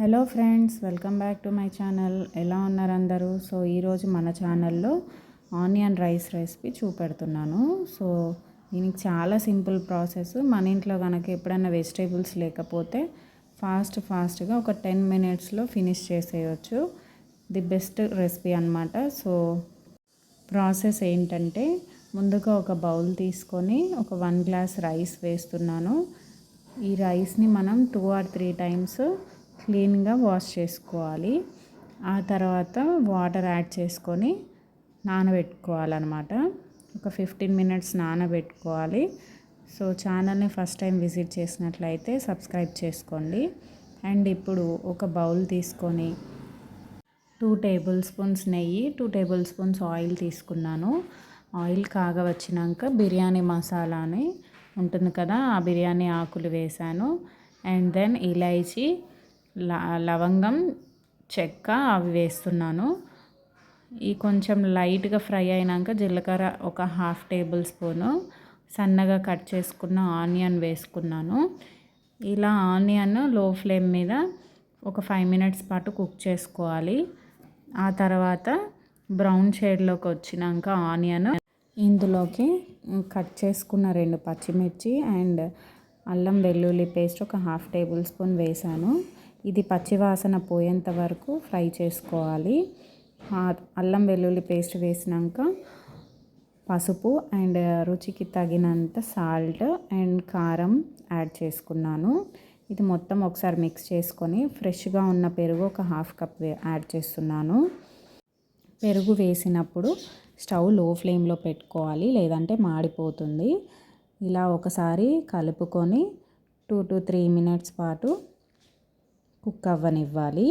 Hello friends welcome back to my channel. ఎలా ఉన్నారు అందరూ? సో ఈరోజు మన ఛానల్లో ఆనియన్ రైస్ రెసిపీ చూపెడుతున్నాను. సో దీనికి చాలా సింపుల్ ప్రాసెస్. మన ఇంట్లో కనుక ఎప్పుడైనా వెజిటేబుల్స్ లేకపోతే ఫాస్ట్ ఫాస్ట్గా ఒక టెన్ మినిట్స్లో ఫినిష్ చేసేయచ్చు. ది బెస్ట్ రెసిపీ అనమాట సో ప్రాసెస్ ఏంటంటే ముందుగా ఒక బౌల్ తీసుకొని ఒక వన్ గ్లాస్ రైస్ వేస్తున్నాను. ఈ రైస్ని మనం టూ ఆర్ త్రీ టైమ్స్ క్లీన్గా వాష్ చేసుకోవాలి. ఆ తర్వాత వాటర్ యాడ్ చేసుకొని నానబెట్టుకోవాలన్నమాట. ఒక ఫిఫ్టీన్ మినిట్స్ నానబెట్టుకోవాలి. సో ఛానల్ని ఫస్ట్ టైం విజిట్ చేసినట్లయితే సబ్స్క్రైబ్ చేసుకోండి. అండ్ ఇప్పుడు ఒక బౌల్ తీసుకొని టూ టేబుల్ స్పూన్స్ నెయ్యి టూ టేబుల్ స్పూన్స్ ఆయిల్ తీసుకున్నాను. ఆయిల్ కాగా వచ్చినాక బిర్యానీ మసాలాని ఉంటుంది కదా ఆ బిర్యానీ ఆకులు వేశాను. అండ్ దెన్ ఇలైచి లవంగం చెక్క అవి వేస్తున్నాను. ఈ కొంచెం లైట్గా ఫ్రై అయినాక జీలకర్ర ఒక హాఫ్ టేబుల్ స్పూను సన్నగా కట్ చేసుకున్న ఆనియన్ వేసుకున్నాను. ఇలా ఆనియన్లో ఫ్లేమ్ మీద ఒక ఫైవ్ మినిట్స్ పాటు కుక్ చేసుకోవాలి. ఆ తర్వాత బ్రౌన్ షేడ్లోకి వచ్చినాక ఆనియన్ ఇందులోకి కట్ చేసుకున్న రెండు పచ్చిమిర్చి అండ్ అల్లం వెల్లుల్లి పేస్ట్ ఒక హాఫ్ టేబుల్ స్పూన్ వేసాను. ఇది పచ్చివాసన పోయేంత వరకు ఫ్రై చేసుకోవాలి. అల్లం వెల్లుల్లి పేస్ట్ వేసినాక పసుపు అండ్ రుచికి తగినంత సాల్ట్ అండ్ కారం యాడ్ చేసుకున్నాను. ఇది మొత్తం ఒకసారి మిక్స్ చేసుకొని ఫ్రెష్గా ఉన్న పెరుగు ఒక హాఫ్ కప్ యాడ్ చేస్తున్నాను. పెరుగు వేసినప్పుడు స్టవ్లో ఫ్లేమ్లో పెట్టుకోవాలి లేదంటే మాడిపోతుంది. ఇలా ఒకసారి కలుపుకొని టూ టు త్రీ మినిట్స్ పాటు కుక్ అవ్వనివ్వాలి.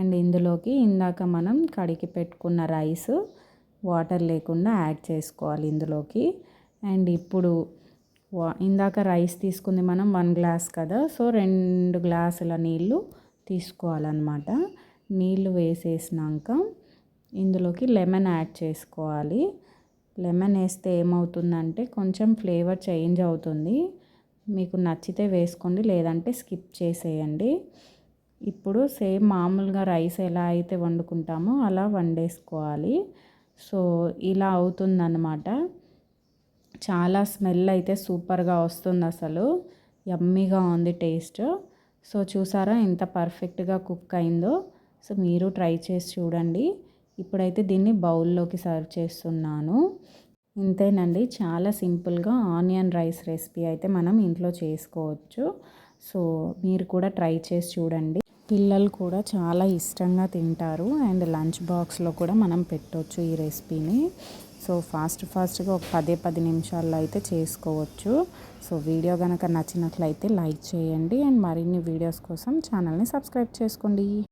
అండ్ ఇందులోకి ఇందాక మనం కడిగి పెట్టుకున్న రైస్ వాటర్ లేకుండా యాడ్ చేసుకోవాలి ఇందులోకి. అండ్ ఇప్పుడు ఇందాక రైస్ తీసుకుంది మనం వన్ గ్లాస్ కదా సో రెండు గ్లాసుల నీళ్ళు తీసుకోవాలన్నమాట. నీళ్ళు వేసేసినాక ఇందులోకి లెమన్ యాడ్ చేసుకోవాలి. లెమన్ వేస్తే ఏమవుతుందంటే కొంచెం ఫ్లేవర్ చేంజ్ అవుతుంది. మీకు నచ్చితే వేసుకోండి లేదంటే స్కిప్ చేసేయండి. ఇప్పుడు సేమ్ మామూలుగా రైస్ ఎలా అయితే వండుకుంటామో అలా వండేసుకోవాలి. సో ఇలా అవుతుందన్నమాట. చాలా స్మెల్ అయితే సూపర్గా వస్తుంది అసలు యమ్మీగా ఉంది టేస్ట్. సో చూసారా ఎంత పర్ఫెక్ట్గా కుక్ అయిందో. సో మీరు ట్రై చేసి చూడండి. ఇప్పుడైతే దీన్ని బౌల్లోకి సర్వ్ చేస్తున్నాను. ఇంతేనండి. చాలా సింపుల్గా ఆనియన్ రైస్ రెసిపీ అయితే మనం ఇంట్లో చేసుకోవచ్చు. సో మీరు కూడా ట్రై చేసి చూడండి. పిల్లలు కూడా చాలా ఇష్టంగా తింటారు. అండ్ లంచ్ బాక్స్లో కూడా మనం పెట్టవచ్చు ఈ రెసిపీని. సో ఫాస్ట్ ఫాస్ట్గా ఒక పదే పది నిమిషాల్లో అయితే చేసుకోవచ్చు. సో వీడియో కనుక నచ్చినట్లయితే లైక్ చేయండి. అండ్ మరిన్ని వీడియోస్ కోసం ఛానల్ని సబ్స్క్రైబ్ చేసుకోండి.